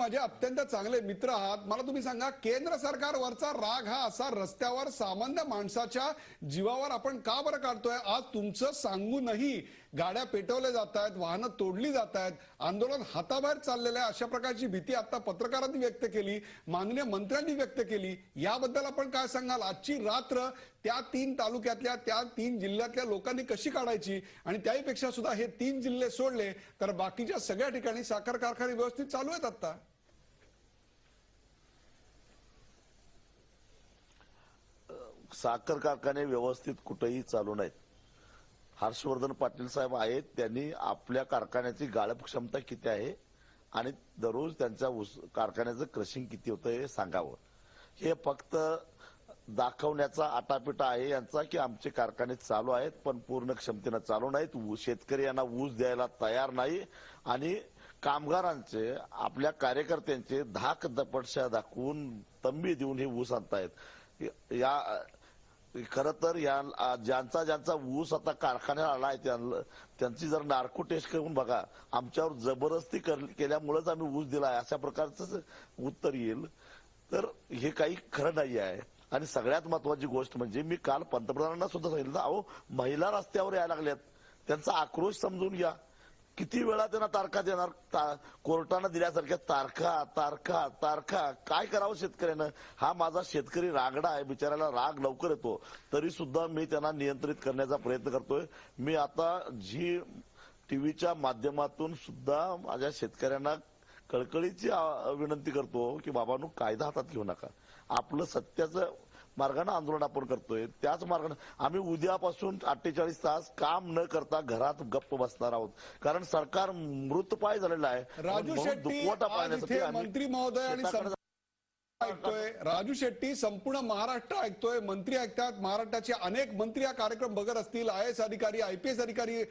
माझे अत्यंत चांगले मित्र आहात. मला तुम्ही सांगा केंद्र सरकारवरचा राग हा असा रस्त्यावर सामान्य माणसाच्या जीवावर आपण का बरं काढतोय? आज तुमचं सांगूनही गाड्या पेटवल्या जात आहेत वाहनं तोडली जात आहेत आंदोलन हाताबाहेर चाललेलं आहे अशा प्रकारची भीती आता पत्रकारांनी व्यक्त केली माननीय मंत्र्यांनी व्यक्त केली. याबद्दल आपण काय सांगाल? आजची रात्र त्या तीन तालुक्यातल्या त्या तीन जिल्ह्यातल्या लोकांनी कशी काढायची? आणि त्याहीपेक्षा सुद्धा हे तीन जिल्हे सोडले तर बाकीच्या सगळ्या ठिकाणी साखर कारखाने व्यवस्थित चालू आहेत आता साखर कारखाने व्यवस्थित कुठेही चालू नाहीत. हर्षवर्धन पाटील साहेब आहेत त्यांनी आपल्या कारखान्याची गाळप क्षमता किती आहे आणि दररोज त्यांच्या ऊस कारखान्याचं क्रशिंग किती होतं हे सांगावं. हे फक्त दाखवण्याचा आटापिटा आहे यांचा की आमचे कारखाने चालू आहेत पण पूर्ण क्षमतेनं चालू नाहीत. ऊ- शेतकरी यांना ऊस द्यायला तयार नाही आणि कामगारांचे आपल्या कार्यकर्त्यांचे धाक दपटशा दाखवून तंबी देऊन हे ऊस आणतायत. या खर तर या ज्यांचा ज्यांचा ऊस आता कारखान्यात आला त्यांना- त्यांची जर नार्को टेस्ट करून बघा आमच्यावर जबरदस्ती कर- केल्यामुळेच आम्ही ऊस दिलाय अशा प्रकारचं उत्तर येईल. तर हे काही खरं नाही आहे. आणि सगळ्यात महत्वाची गोष्ट म्हणजे मी काल पंतप्रधानांना सुद्धा सांगितलं अहो महिला रस्त्यावर यायला लागल्यात त्यांचा आक्रोश समजून घ्या. किती वेळा त्यांना तारखा देणार? ता- कोर्टानं दिल्यासारख्या तारखा तारखा तारखा. काय करावं शेतकऱ्यानं? हा माझा शेतकरी रागडा आहे. बिचाऱ्याला राग लवकर येतो. तरी सुद्धा मी त्यांना नियंत्रित करण्याचा प्रयत्न करतोय. मी आता जी टीव्हीच्या माध्यमातून सुद्धा माझ्या शेतकऱ्यांना कळकळीची विनंती करतो की बाबांनो कायदा हातात घेऊ नका. आपलं सत्याचं मार्गाने आंदोलन आपण करतोय. त्याच मार्गाने आम्ही उद्यापासून अठ्ठेचाळीस तास काम न करता घरात गप्प बसणार आहोत. कारण सरकार मृतपाय झालेलं आहे. राजू शेट्टी मंत्री महोदय आणि ऐकतोय. राजू शेट्टी संपूर्ण महाराष्ट्र ऐकतोय. मंत्री ऐकतात. महाराष्ट्राचे अनेक मंत्री हा कार्यक्रम बघत असतील. आय एस अधिकारी आय पी एस अधिकारी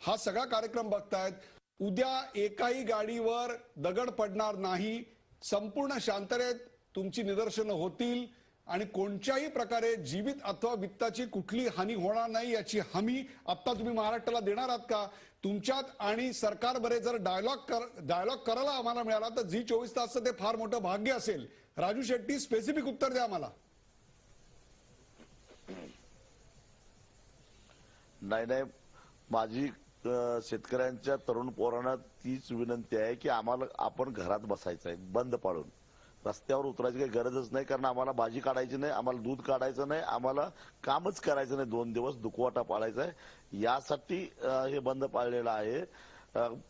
हा सगळा कार्यक्रम बघतायत. उद्या एकाही गाडीवर दगड पडणार नाही. संपूर्ण शांततेत तुमची निदर्शनं होतील. आणि कोणत्याही प्रकारे जीवित अथवा वित्ताची कुठली हानी होणार नाही याची हमी आता तुम्ही महाराष्ट्राला देणार आहात का? तुमच्यात आणि सरकारमध्ये जर डायलॉग कर डायलॉग करायला आम्हाला मिळाला तर झी चोवीस तासचं ते फार मोठं भाग्य असेल. राजू शेट्टी स्पेसिफिक उत्तर द्या आम्हाला. नाही नाही. माझी शेतकऱ्यांच्या तरुण पोरांना तीच विनंती आहे की आम्हाला आपण घरात बसायचं आहे बंद पाडून. रस्त्यावर उतरायची काही गरजच नाही कारण आम्हाला भाजी काढायची नाही आम्हाला दूध काढायचं नाही आम्हाला कामच करायचं नाही. दोन दिवस दुखवाटा पाळायचा आहे. यासाठी हे बंद पाळलेलं आहे.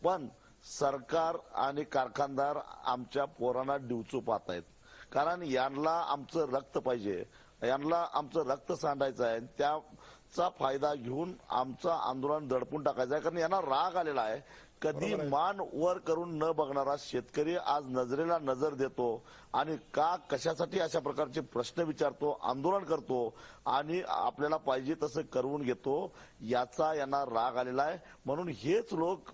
पण सरकार आणि कारखानदार आमच्या पोरांना डिवचू पाहत आहेत कारण यांना आमचं रक्त पाहिजे. यांना आमचं रक्त सांडायचं आहे. त्याचा फायदा घेऊन आमचं आंदोलन दडपून टाकायचं आहे. कारण यांना राग आलेला आहे. कधी मान वर करून न बघणारा शेतकरी आज नजरेला नजर देतो आणि का कशासाठी अशा प्रकारचे प्रश्न विचारतो आंदोलन करतो आणि आपल्याला पाहिजे तसं करून घेतो याचा यांना राग आलेला आहे. म्हणून हेच लोक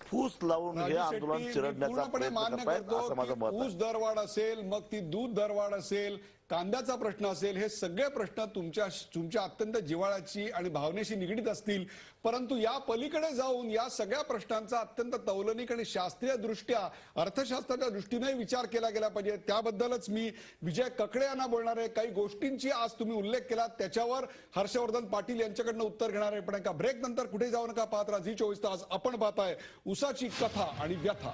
फूस लावून हे आंदोलन चिरडण्याचा पूर्णपणे प्रयत्न मान्य करतायत करतो असं माझं मत ऊस दरवाढ असेल मग ती दूध दरवाढ असेल कांद्याचा प्रश्न असेल हे सगळे प्रश्न तुमच्या तुमच्या अत्यंत जिव्हाळ्याची आणि भावनेशी निगडीत असतील. परंतु या पलीकडे जाऊन या सगळ्या प्रश्नांचा अत्यंत तौलनिक आणि शास्त्रीय दृष्ट्या अर्थशास्त्राच्या दृष्टीने विचार केला गेला पाहिजे. त्याबद्दलच मी विजय ककडे यांना बोलणार आहे. काही गोष्टींची आज तुम्ही उल्लेख केला त्याच्यावर हर्षवर्धन पाटील यांच्याकडनं उत्तर घेणार आहे. पण एका ब्रेक नंतर कुठे जाऊ नका पाहत राहा. झी चोवीस तास आपण पाहताय. उसाची कथा आणि व्यथा.